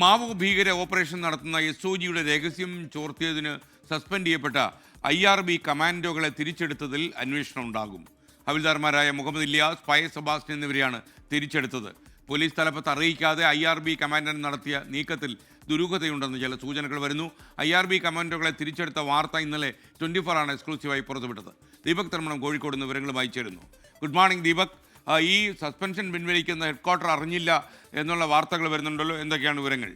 Mao ഭീകര operation നടത്തുന്ന S O ജിയുടെ രഹസ്യം ചോർത്തിയതിന് സസ്പെൻഡ് ചെയ്യപ്പെട്ട ഐ ആർ ബി കമാൻഡോകളെ തിരിച്ചെടുത്തതിൽ അന്വേഷണം ഉണ്ടാകും. ഹവിൽദാർമാരായ മുഹമ്മദ് ഇല്യാസ് പയ സെബാസ്റ്റ്യൻ എന്നിവരെയാണ് തിരിച്ചെടുത്തത്. പോലീസ് തലപ്പത്ത് അറിയിക്കാതെ ഐ ആർ ബി കമാൻഡർ നടത്തിയ നീക്കത്തിൽ ദുരൂഹതയുണ്ടെന്ന് ചില സൂചനകൾ വരുന്നു. ഐ ആർ ബി കമാൻഡോകളെ തിരിച്ചെടുത്ത വാർത്ത ഇന്നലെ ട്വന്റി ഫോർ ആണ് എക്സ്ക്ലൂസീവായി പുറത്തുവിട്ടത്. ദീപക് തർമ്മണം കോഴിക്കോട് നിന്ന് വിവരങ്ങളുമായി ചേരുന്നു. Good morning Deepak. ഈ സസ്പെൻഷൻ പിൻവലിക്കുന്ന ഹെഡ്ക്വാർട്ടർ അറിഞ്ഞില്ല എന്നുള്ള വാർത്തകൾ വരുന്നുണ്ടല്ലോ. എന്തൊക്കെയാണ് വിവരങ്ങൾ?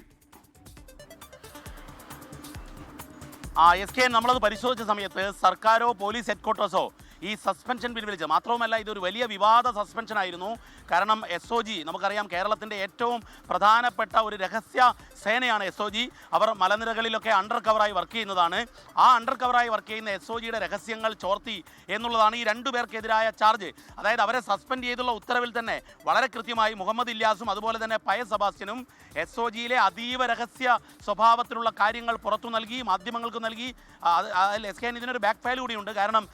ആ എസ് കെ നമ്മളത് പരിശോധിച്ച സമയത്ത് സർക്കാരോ പോലീസ് ഹെഡ്ക്വാർട്ടേഴ്സോ ഈ സസ്പെൻഷൻ പിൻവലിച്ചത്. മാത്രവുമല്ല ഇതൊരു വലിയ വിവാദ സസ്പെൻഷൻ ആയിരുന്നു. കാരണം എസ് ഒ ജി നമുക്കറിയാം കേരളത്തിന്റെ ഏറ്റവും പ്രധാനപ്പെട്ട ഒരു രഹസ്യ സേനയാണ് എസ് ഒ ജി അവർ മലനിരകളിലൊക്കെ അണ്ടർ കവറായി വർക്ക് ചെയ്യുന്നതാണ്. ആ അണ്ടർ കവറായി വർക്ക് ചെയ്യുന്ന എസ് ഒ ജിയുടെ രഹസ്യങ്ങൾ ചോർത്തി എന്നുള്ളതാണ് ഈ രണ്ടു പേർക്കെതിരായ ചാർജ് അതായത് അവരെ സസ്പെൻഡ് ചെയ്തുള്ള ഉത്തരവിൽ തന്നെ വളരെ കൃത്യമായി മുഹമ്മദ് ഇല്യാസും അതുപോലെ തന്നെ പയ സബാസ്റ്റ്യനും എസ് ഒ ജിയിലെ അതീവ രഹസ്യ സ്വഭാവത്തിലുള്ള കാര്യങ്ങൾ പുറത്തു നൽകി മാധ്യമങ്ങൾക്ക് നൽകി. അതിൽ എസ് കെ ഇതിനൊരു ബാക്ക് ഫയൽ കൂടിയുണ്ട്. കാരണം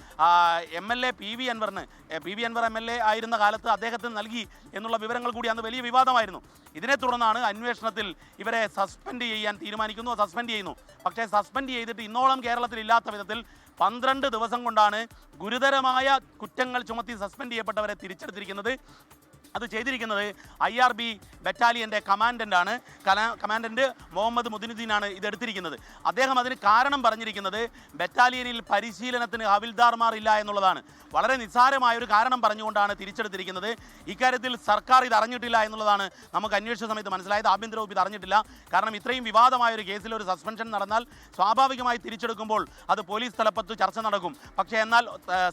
M L A P V അൻവറിന് P V Anvar M L A ആയിരുന്ന കാലത്ത് അദ്ദേഹത്തിന് നൽകി എന്നുള്ള വിവരങ്ങൾ കൂടി അന്ന് വലിയ വിവാദമായിരുന്നു. ഇതിനെ തുടർന്നാണ് അന്വേഷണത്തിൽ ഇവരെ സസ്പെൻഡ് ചെയ്യാൻ തീരുമാനിക്കുന്നു സസ്പെൻഡ് ചെയ്യുന്നു. പക്ഷേ സസ്പെൻഡ് ചെയ്തിട്ട് ഇന്നോളം കേരളത്തിൽ ഇല്ലാത്ത വിധത്തിൽ പന്ത്രണ്ട് ദിവസം കൊണ്ടാണ് ഗുരുതരമായ കുറ്റങ്ങൾ ചുമത്തി സസ്പെൻഡ് ചെയ്യപ്പെട്ടവരെ തിരിച്ചെടുത്തിരിക്കുന്നത്. അത് ചെയ്തിരിക്കുന്നത് ഐ ആർ ബി ബറ്റാലിയന്റെ കമാൻഡന്റാണ് കമാൻഡന്റ് മുഹമ്മദ് മുദിനുദ്ദീനാണ് ഇതെടുത്തിരിക്കുന്നത് അദ്ദേഹം അതിന് കാരണം പറഞ്ഞിരിക്കുന്നത് ബറ്റാലിയനിൽ പരിശീലനത്തിന് ഹവിൽദാർമാർ ഇല്ല എന്നുള്ളതാണ്. വളരെ നിസ്സാരമായ ഒരു കാരണം പറഞ്ഞുകൊണ്ടാണ് തിരിച്ചെടുത്തിരിക്കുന്നത്. ഇക്കാര്യത്തിൽ സർക്കാർ ഇത് അറിഞ്ഞിട്ടില്ല എന്നുള്ളതാണ് നമുക്ക് അന്വേഷണ സമയത്ത് മനസ്സിലായത്. ആഭ്യന്തര വകുപ്പ് ഇത് അറിഞ്ഞിട്ടില്ല. കാരണം ഇത്രയും വിവാദമായ ഒരു കേസിൽ ഒരു സസ്പെൻഷൻ നടന്നാൽ സ്വാഭാവികമായി തിരിച്ചെടുക്കുമ്പോൾ അത് പോലീസ് തലപ്പത്ത് ചർച്ച നടക്കും. പക്ഷേ എന്നാൽ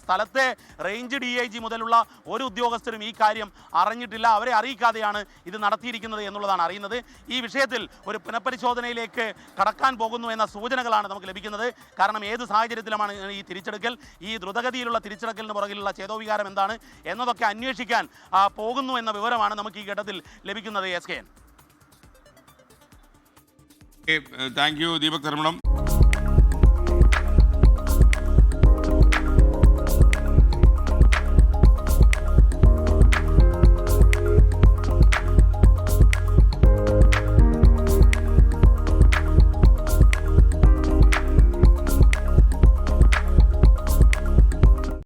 സ്ഥലത്തെ റേഞ്ച് ഡി ഐ ജി മുതലുള്ള ഒരു ഉദ്യോഗസ്ഥരും ഈ കാര്യം അറിഞ്ഞിട്ടില്ല അവരെ അറിയിക്കാതെയാണ് ഇത് നടത്തിയിരിക്കുന്നത് എന്നുള്ളതാണ് അറിയുന്നത്. ഈ വിഷയത്തിൽ ഒരു പുനഃപരിശോധനയിലേക്ക് കടക്കാൻ പോകുന്നു എന്ന സൂചനകളാണ് നമുക്ക് ലഭിക്കുന്നത്. കാരണം ഏത് സാഹചര്യത്തിലുമാണ് ഈ തിരിച്ചെടുക്കൽ? ഈ ദ്രുതഗതിയിലുള്ള തിരിച്ചെടുക്കലിന് പുറകിലുള്ള ചേതോവികാരം എന്താണ്? എന്നതൊക്കെ അന്വേഷിക്കാൻ പോകുന്നു എന്ന വിവരമാണ് നമുക്ക് ഈ ഘട്ടത്തിൽ ലഭിക്കുന്നത് S K thank you Deepak തർമ്മണം